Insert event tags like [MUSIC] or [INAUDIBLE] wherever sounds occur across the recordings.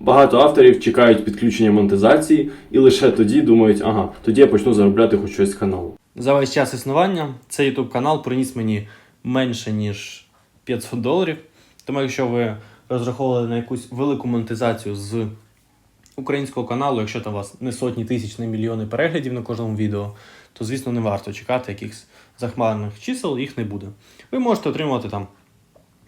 Багато авторів чекають підключення монетизації і лише тоді думають, ага, тоді я почну заробляти хоч щось з каналу. За весь час існування цей YouTube канал приніс мені менше, ніж 500 доларів. Тому якщо ви розраховували на якусь велику монетизацію з українського каналу, якщо там у вас не сотні тисяч, не мільйони переглядів на кожному відео, то звісно не варто чекати якихось захмарних чисел, їх не буде. Ви можете отримувати там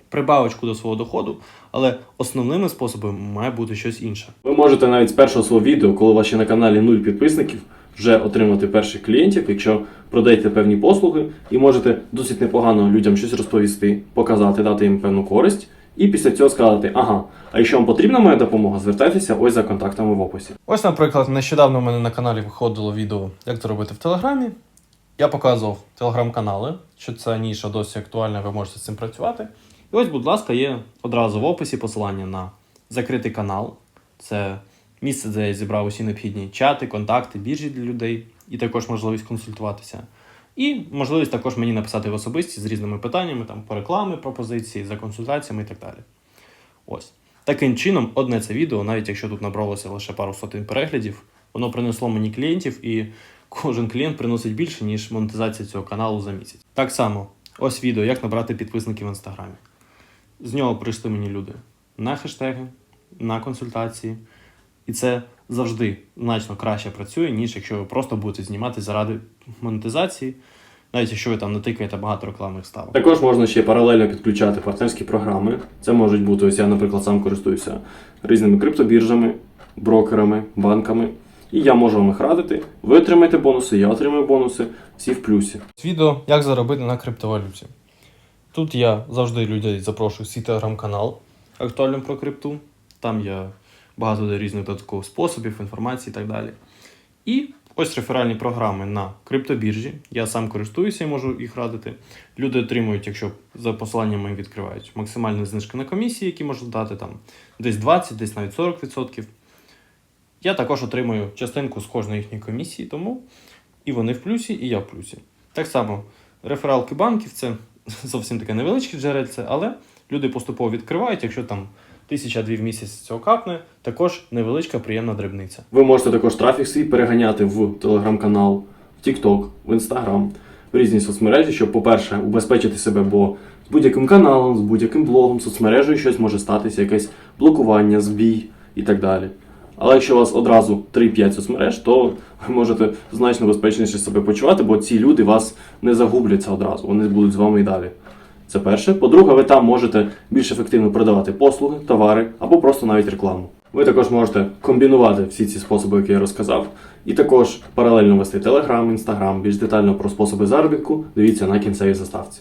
прибавочку до свого доходу, але основними способами має бути щось інше. Ви можете навіть з першого свого відео, коли у вас ще на каналі 0 підписників, вже отримати перших клієнтів, якщо продаєте певні послуги, і можете досить непогано людям щось розповісти, показати, дати їм певну користь, і після цього сказати, ага, а якщо вам потрібна моя допомога, звертайтеся ось за контактами в описі. Ось, наприклад, нещодавно у мене на каналі виходило відео, як це робити в Телеграмі. Я показував телеграм-канали, що ця ніша досі актуальна, ви можете з цим працювати. І ось, будь ласка, є одразу в описі посилання на закритий канал. Це місце, де я зібрав усі необхідні чати, контакти, біржі для людей, і також можливість консультуватися. І можливість також мені написати в особисті з різними питаннями, там по реклами, пропозиції, за консультаціями і так далі. Ось. Таким чином, одне це відео, навіть якщо тут набралося лише пару сотень переглядів, воно принесло мені клієнтів, і кожен клієнт приносить більше, ніж монетизація цього каналу за місяць. Так само, ось відео, як набрати підписників в інстаграмі. З нього прийшли мені люди на хештеги, на консультації. І це завжди значно краще працює, ніж якщо ви просто будете знімати заради монетизації, навіть якщо ви там натикаєте багато рекламних ставок. Також можна ще паралельно підключати партнерські програми. Це можуть бути, ось я, наприклад, сам користуюся різними криптобіржами, брокерами, банками. І я можу вам їх радити. Ви отримаєте бонуси, я отримаю бонуси, всі в плюсі. Відео, як заробити на криптовалюті. Тут я завжди людей запрошую в свій телеграм-канал актуально про крипту. Там я багато різних додаткових способів, інформації і так далі. І ось реферальні програми на криптобіржі. Я сам користуюся і можу їх радити. Люди отримують, якщо за посиланнями відкривають, максимальні знижки на комісії, які можуть дати там десь 20, десь навіть 40%. Я також отримую частинку з кожної їхньої комісії, тому і вони в плюсі, і я в плюсі. Так само, рефералки банків це [LAUGHS] зовсім таке невеличке джерельце, але люди поступово відкривають, якщо там тисяча-дві в місяць цього капне, також невеличка приємна дрібниця. Ви можете також трафік свій переганяти в телеграм-канал, в TikTok, в Instagram, в різні соцмережі, щоб, по-перше, убезпечити себе, бо з будь-яким каналом, з будь-яким блогом, соцмережею щось може статися, якесь блокування, збій і так далі. Але якщо у вас одразу 3-5 соцмереж, то ви можете значно безпечніше себе почувати, бо ці люди вас не загубляться одразу, вони будуть з вами і далі. Це перше. По-друге, ви там можете більш ефективно продавати послуги, товари або просто навіть рекламу. Ви також можете комбінувати всі ці способи, які я розказав, і також паралельно вести Telegram, Instagram, більш детально про способи заробітку. Дивіться на кінцевій заставці.